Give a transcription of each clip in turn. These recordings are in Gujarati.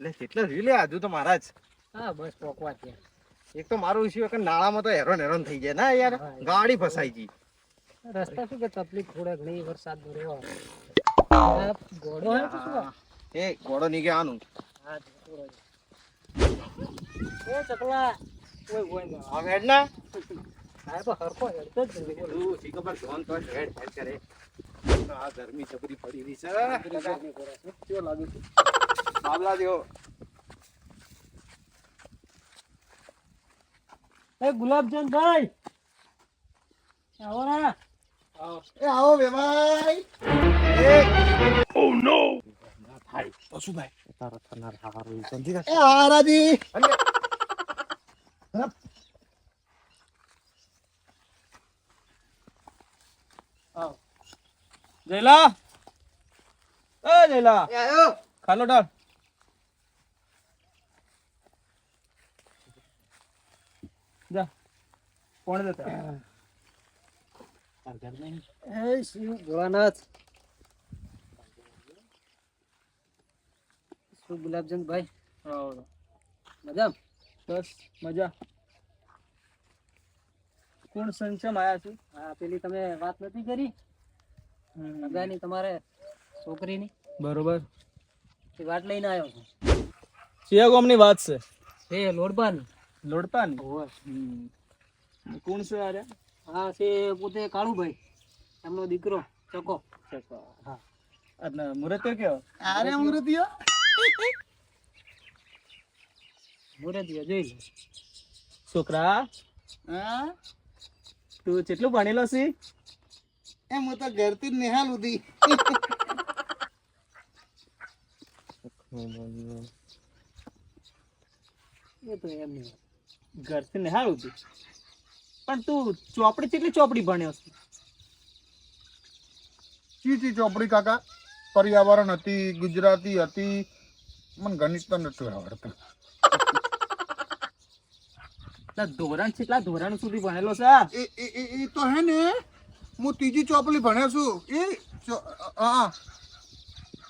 એટલે કેટલા રીલે લે હજુ તો મારા જ. હા બસ પોકવા ત્યાં એક તો મારું ઇસ્યુ કે નાળામાં તો હેરાન હેરાન થઈ જાય. ના યાર ગાડી ફસાઈ ગઈ. રસ્તા શું કે તકલીફ થોડા ઘણી વરસાદ ભર્યો ઘોડો હે. તો શું? એ ઘોડો નીકળે આનું. હા. એ ચકલા. ઓય ઓય ના. હવે હેડ ના. આ તો હરખો હેડતો જ નથી, બોલો. તું શી ખબર જોન તો હેડ હેડ કરે. આ ગરમી જબરી પડી રહી છે. છે. કેવો લાગે છે? બાબલા જેવો એ ગુલાબજાન ભાઈ આવો ને એ આવો વેવાઈ એ ઓ નો ભાઈ તો શું ભાઈ તારો થનાર હારો સમજી એ હારાજી આવો જયલા એ જયલા ખાલો ડાળ જા. કોણ દેતા એ શિવ ભોળાનાથ. શું ગુલાબચંદ ભાઈ? મજા બસ મજા. કોણ સંચમ આયા છું? હા પેલી તમે વાત નથી કરી? મજાની તમારે છોકરીની? બરોબર. એ વાત લઈને આવ્યો છું. સિયા ગામની વાત છે. એ લોડબાન. લોડપાન ને કોણ છે આરે? હા છે પોતે કાળુભાઈ એમનો દીકરો ચકો. હા. અને મુરતિયો કયો અરે મુરતિયો મુરતિયો જોઈ લે. છોકરા હા? તું કેટલું ભણેલો છે? એમ હું તો ઘરથી જ નિહાલ ઉધી એ તો એમ નહીં. ઘરથી નિહાળું છું. પણ તું ચોપડી કેટલી ચોપડી ભણ્યો છે? ચીચી ચોપડી કાકા? પર્યાવરણ હતી ગુજરાતી હતી. મને ગણિત તો નથી આવડતું. ધોરણ કેટલા ધોરણ સુધી ભણેલો છે એ એ તો હે ને. હું ત્રીજી ચોપડી ભણ્યો છું. એ ચો- હા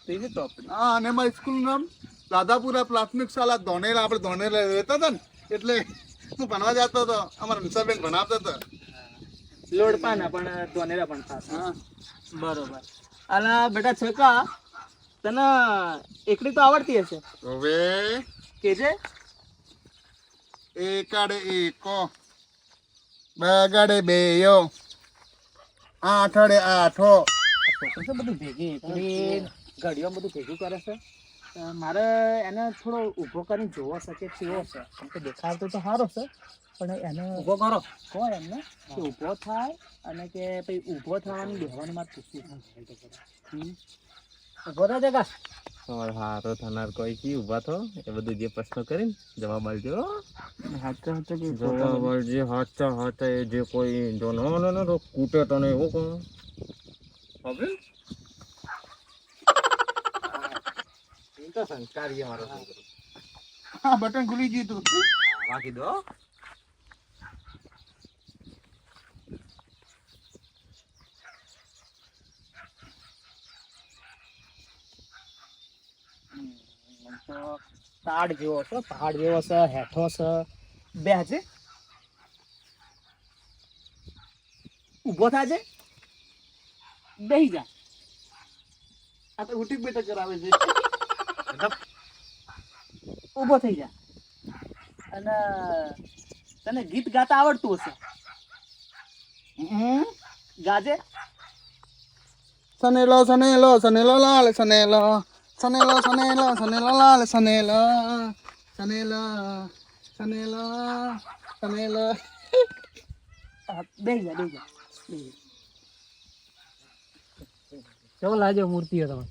ત્રીજી ચોપડી? હા અને મારી સ્કૂલ નામ દાદાપુરા પ્રાથમિક શાળા ધોનેરા. આપણે ધોનેરા રહેતા હતા ને. એટલે હું ભણવા જતો હતો અમારા નિશાબેન ભણાવતા હતા. લોડપાના પણ ધોનેરા પણ થશે બરોબર. અને બેટા છકા તને એકડી તો આવડતી હશે. હવે કે છે એકાડે એકો બેગાડે બેયો આઠડે આઠો. છોકરો છે બધું ભેગી ઘડીઓ બધું ભેગું કરે છે. મારે એને થોડો ઊભો કરીને જોવો છે કે કેવો છે. કેમ કે દેખાડતો તો સારો છે પણ એને ઊભો કરો. કહો એમને? કે ઊભો થાય અને કે પછી ઊભો થવાનું બેહવાનું મારે પૂછવું ઊભો થાય જગા તમારો હારો થનાર કોઈ કી ઊભા થો? એ બધું જે પ્રશ્નો કરીને જવાબ આલજો હાચા હાચા કે જવાબ આલજે હાચા હાચા એ જે કોઈ જો નો નો નો નો કૂટે તને એવું કહો. હવે તો સંસ્કારી છે મારો છોકરો. હા બટન ખુલી ગયું તું બાકી દો. તાડ જેવો છે પહાડ જેવો છે હેઠો છે. બે છે ઊભો થાજે બેહી જા. આ તો ઉઠી બેઠક કરાવે છે ઊભો થઈ જા. અને તને ગીત ગાતા આવડતું હશે? હમ? ગાજે? સનેલો સનેલો સનેલો લાલ સનેલો. સનેલો સનેલો સનેલો લાલ સનેલો. સનેલો સનેલો સનેલો. બે બેહી જા બેહી જા. કેવો લાગ્યો મૂર્તિઓ તમે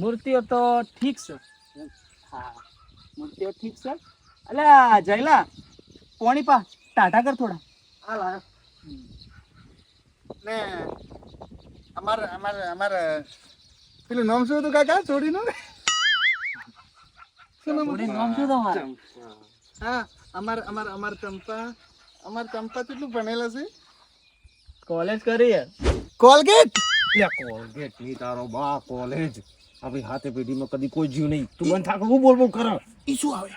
મૂર્તિઓ તો ઠીક છે. હા મૂર્તિઓ ઠીક છે. અલ્યા જયલા પોણી પા ટાટા કર થોડા. હા હાલ. ને અમાર અમાર અમાર પેલું નામ શું હતું કાકા છોડીનું શું નામ થોડી હતું? શું તમારે? હા અમાર અમાર અમાર ચંપા અમાર ચંપા કેટલું ભણેલા છે? કોલેજ કરી યાર કોલગેટ? લે કોલગેટની તારો બા કોલેજ. આપણી હાથે પેઢીમાં કદી કોઈ જીવ નહીં. તું બંધ થાક હું બોલ બોલ કર. ઈ શું આવે?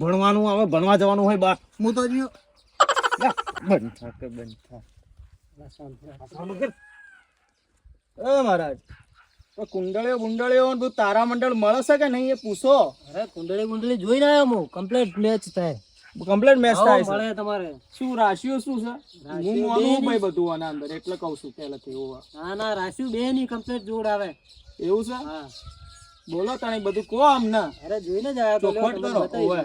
ભણવાનું આવે ભણવા જવાનું હોય બાર હું તો જીવ બંધ થાક બંધ થાક. એ મહારાજ કુંડળીઓ બુંડળીઓ ને બધું તારા મંડળ મળે છે કે નહીં એ પૂછો? અરે કુંડળી કુંડળી જોઈને આવ્યો હું. કમ્પ્લીટ મેચ થાય. કમ્પ્લેટ મેચ થાય મળે તમારે. શું રાશિઓ શું છે? હું મોનું ભાઈ બધું આના અંદર એટલે કહું છું પહેલાથી એવું ના ના રાશિઓ બે ની કમ્પ્લેટ જોડ આવે. એવું છે? બોલો તને બધું કો આમને અરે જોઈને જ આવ્યો તો ચોખવટ કરો. ઓવે.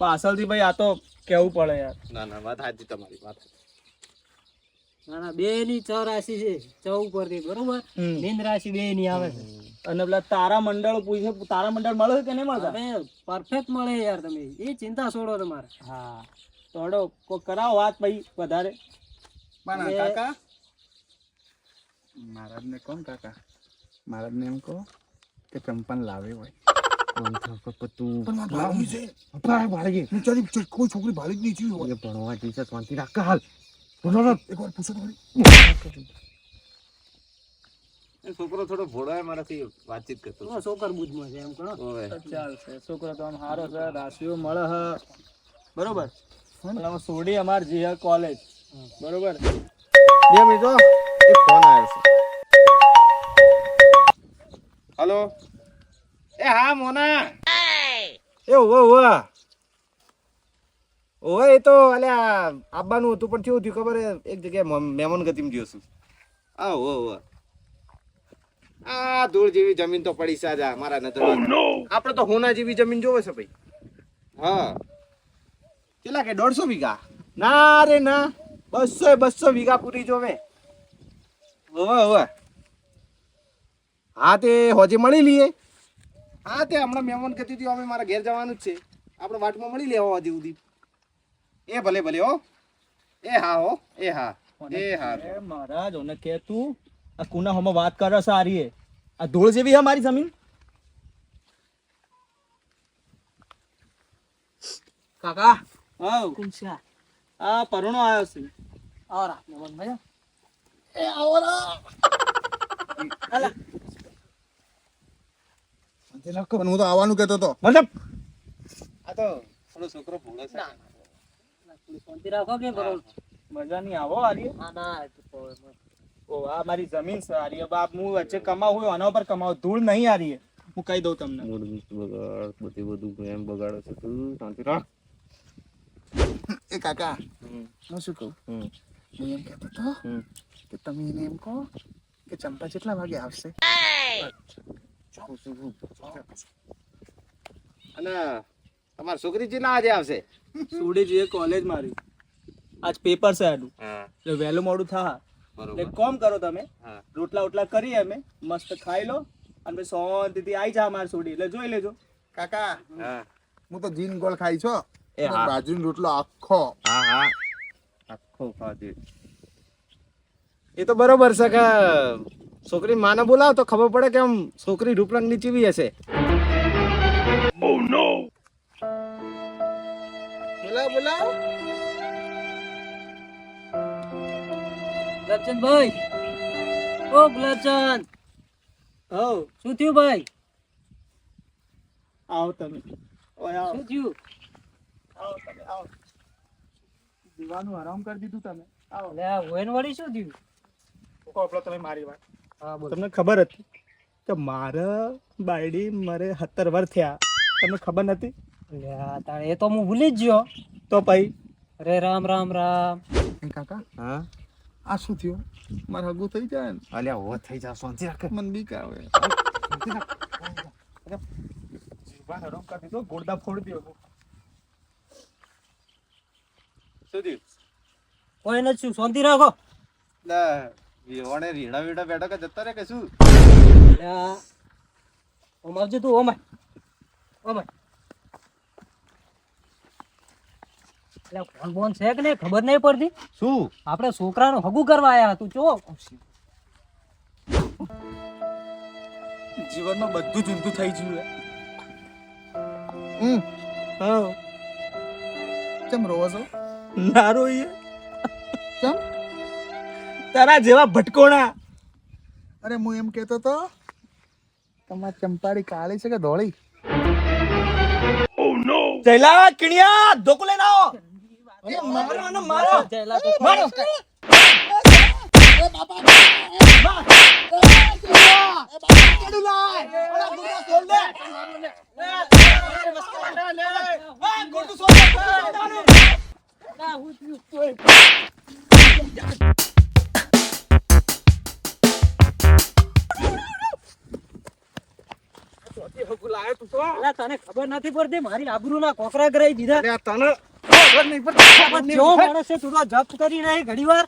પાછળથી ભાઈ આ તો કેવું પડે યાર. ના ના વાત સાચી તમારી વાત ના ના બે ની છ રાશિ છે છ ઉપરથી બરોબર? મીન રાશિ બે ની આવે છે. અને પેલા તારા મંડળ પૂછે તારા મંડળ મળે કે નહીં મળતા? અરે પરફેક્ટ મળે યાર તમે એ ચિંતા છોડો તમારે. હા. તોડો કોઈ કરાવો વાત ભાઈ વધારે. પણ કાકા? મહારાજ ને કોણ કાકા? મહારાજને એમ કહો કે ચંપન લાવે હોય કોઈ છોકરી ભાળી જ નહીં હોય ભણવા જઈ છે શાંતિ રાખ હાલ. એકવાર પૂછો છોકરો થોડો ભોળો હે મારાથી વાતચીત કરતો શોકર બુજમાં છે એમ કહો ચાલશે છોકરો તો આમ સારો છે રાશિઓ મળે હ બરોબર સોડી અમાર જે હે કોલેજ બરોબર બે મિનિટ એક ફોન આવ્યો છે હલો. એ હા મોના. એ ઓવે ઓવે ઓવે એ તો અલ્યા આવવાનું હતું પણ કેવું થયું ખબર હે? એક જગ્યાએ મહેમાન ગતિમાં ગયો છું. આ હો હો આ ધૂળ જેવી જમીન તો પડી સાજા મારા નજર આપણે તો હોના જેવી જમીન જોવે છે ભાઈ. હા. કેટલા કે દોઢસો વીઘા? ના રે ના. બસો બસો વીઘા પૂરી જોવે. હવે હવે હા તે હોજે મળી લઈએ. હા તે હમણાં મહેમાન કહેતી હતી અમે મારા ઘેર જવાનું જ છે. આપણે વાટમાં મળી લેવા હોજે સુધી. એ ભલે ભલે હો. એ હા હો. એ હા. એ હા. એ મહારાજ ઓને કે તું આ કુના હોમાં વાત કરે સારી આ ધૂળ જેવી હે મારી જમીન? કાકા. હા કુંશા આ? પરણો આવ્યો છે. આવો રા, મહેમાન મજા? પણ હું તો આવવાનું કહેતો હતો મતલબ આ તો થોડો છોકરો ભોળો છે. શાંતિ રાખો કે બરોબર? મજા નહીં આવો આરી ના ઓ આ મારી જમીન છે આરી બાપ હું વચ્ચે કમાવું હોય આના ઉપર કમાવું ધૂળ નહીં આરી હું કહી દઉં તમને. મૂડ બગાડ બધી બધું એમ બગાડે છે. તું શાંતિ રાખ. એ કાકા હું શું કહું. હું એમ કહેતો હતો હમ. કે તમે એને એમ કહો કે ચંપા કેટલા વાગે આવશે? અને તમારી છોકરી ના આજે આવશે? સુડી જોઈએ કોલેજ મારી. આજ પેપર છે આનું. એટલે વહેલું મોડું થા. એટલે કોમ કરો તમે રોટલા ઓટલા કરી અમે મસ્ત ખાઈ લો અને પછી શાંતિથી આવી જા અમારી સુડી. એટલે જોઈ લેજો. કાકા હું. તો જીન ગોળ ખાઈ છો એ હા. બાજરીનો રોટલો આખો. હા હા. આખો ખાધી એ તો બરોબર છે કે છોકરી માને બોલાવો તો ખબર પડે કે આમ છોકરી રૂપરંગની ચીવી હશે. બોલાવ બોલાવ. ગુલાબચંદ ભાઈ ઓ ગુલાબચંદ. હો શું થયું ભાઈ? આવો તમે. ઓય આવો. શું થયું? આવો તમે આવો. દીવાનું આરામ કરી દીધું તમે. આવો. વોઈન શું થયું? કોપડો તમે મારી વાત. તમને ખબર હતી કે મારે બાયડી મારે સત્તર વર થયા. તમને ખબર નથી? એ તો હું ભૂલી જ ગયો. તો પછી? અરે રામ રામ રામ. એ કાકા હા? આ શું થયું? મારે હગું થઈ જાય ને? અલ્યા હો થઈ જા શાંતિ રાખ. મન બીક આવે. જીવન આરામ કરી દીધો ગોળદા ફોડી દો શું થયું? કોઈ નથી શું શાંતિ રાખો. લે. વિહોણે રીડા વીડા બેઠો કે જતા રે કે શું ઓ આ તું ઓ માય ઓ માય એટલે ફોન બોન છે કે નહીં? ખબર નહીં પડતી? શું? આપણે છોકરાનું હગું કરવા આયા તું જો. જીવનમાં બધું જ થઈ ગયું. હમ. હા. કેમ રોવો છો? ના રોઈએ. કેમ? તારા જેવા ભટકોણા. અરે હું એમ કહેતો તો તમાર ચંપાડી કાળી છે કે ધોળી? જયલા કિણિયા ધોકો લઈને આવો. મારો અને મારો. મારો. અલા, તને ખબર નથી પડતી? મારી આબરૂ ના કોકરા કરાઈ દીધા. તને ખબર નહીં પડતી. જેવો માણસ છે તું તો જપ્ત કરી રહી ઘડી વાર